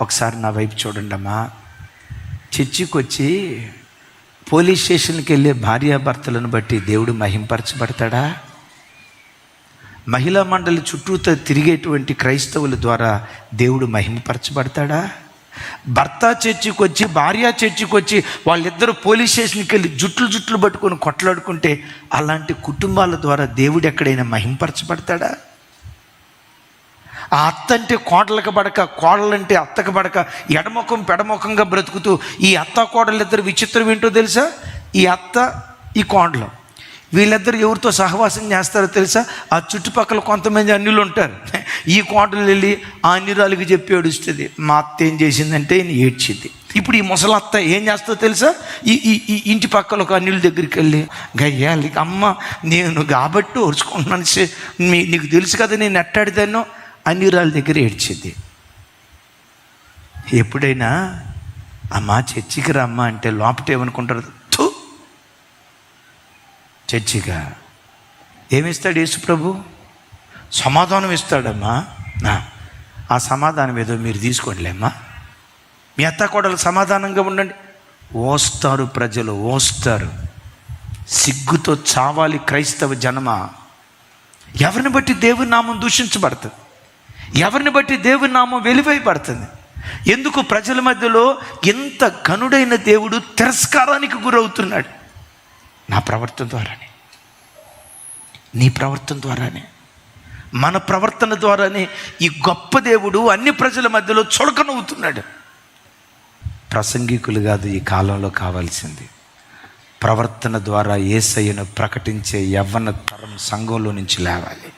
ఒకసారి నా వైపు చూడండమ్మా. చర్చికొచ్చి చర్చికి వచ్చి పోలీస్ స్టేషన్కి వెళ్ళే భార్యాభర్తలను బట్టి దేవుడు మహింపరచబడతాడా? మహిళా మండలి చుట్టూతో తిరిగేటువంటి క్రైస్తవుల ద్వారా దేవుడు మహిమపరచబడతాడా భర్త చర్చికి వచ్చి భార్య చర్చికి వచ్చి వాళ్ళిద్దరూ పోలీస్ స్టేషన్కి వెళ్ళి జుట్లు జుట్లు పట్టుకొని కొట్లాడుకుంటే అలాంటి కుటుంబాల ద్వారా దేవుడు ఎక్కడైనా మహింపరచబడతాడా? ఆ అత్త అంటే కోడలకు పడక కోడలంటే అత్తకు పడక ఎడముఖం పెడముఖంగా బ్రతుకుతూ ఈ అత్త కోడలు ఇద్దరు విచిత్రం ఏంటో తెలుసా? ఈ అత్త ఈ కోడలు. వీళ్ళిద్దరు ఎవరితో సహవాసం చేస్తారో తెలుసా? ఆ చుట్టుపక్కల కొంతమంది అన్యులు ఉంటారు. ఈ కోటలు వెళ్ళి ఆ అన్యురాలకి చెప్పి ఏడుస్తుంది మా అత్త ఏం చేసిందంటే ఈయన ఏడ్చింది. ఇప్పుడు ఈ ముసలత్త ఏం చేస్తుందో తెలుసా? ఈ ఈ ఈ ఇంటి పక్కల ఒక అన్యుల దగ్గరికి వెళ్ళి గయ్యాలి అమ్మ నేను కాబట్టి ఓర్చుకుంటున్నాను మీ నీకు తెలుసు కదా నేను ఎట్టాడిదానో అన్యురాల దగ్గర ఏడ్చింది. ఎప్పుడైనా అమ్మ చర్చికి రమ్మ అంటే లోపట ఏమనుకుంటారు? థూ! చర్చిగా. ఏమిస్తాడు యేసు ప్రభు? సమాధానం ఇస్తాడమ్మా. నా ఆ సమాధానం ఏదో మీరు తీసుకోండిలేమ్మా మీ అత్త కోడలు సమాధానంగా ఉండండి. ఓస్తారు ప్రజలు ఓస్తారు. సిగ్గుతో చావాలి క్రైస్తవ జనమ? ఎవరిని బట్టి దేవుని నామం దూషించబడుతుంది? ఎవరిని బట్టి దేవుని నామం వెలివేయబడుతుంది? ఎందుకు ప్రజల మధ్యలో ఎంత కనుడైన దేవుడు తిరస్కారానికి గురవుతున్నాడు? నా ప్రవర్తన ద్వారానే. నీ ప్రవర్తన ద్వారానే. మన ప్రవర్తన ద్వారానే ఈ గొప్ప దేవుడు అన్ని ప్రజల మధ్యలో చులకనవుతున్నాడు. ప్రసంగికులు కాదు ఈ కాలంలో కావాల్సింది. ప్రవర్తన ద్వారా ఏసయ్యను ప్రకటించే యవ్వన తరం సంఘంలో నుంచి లేవాలి.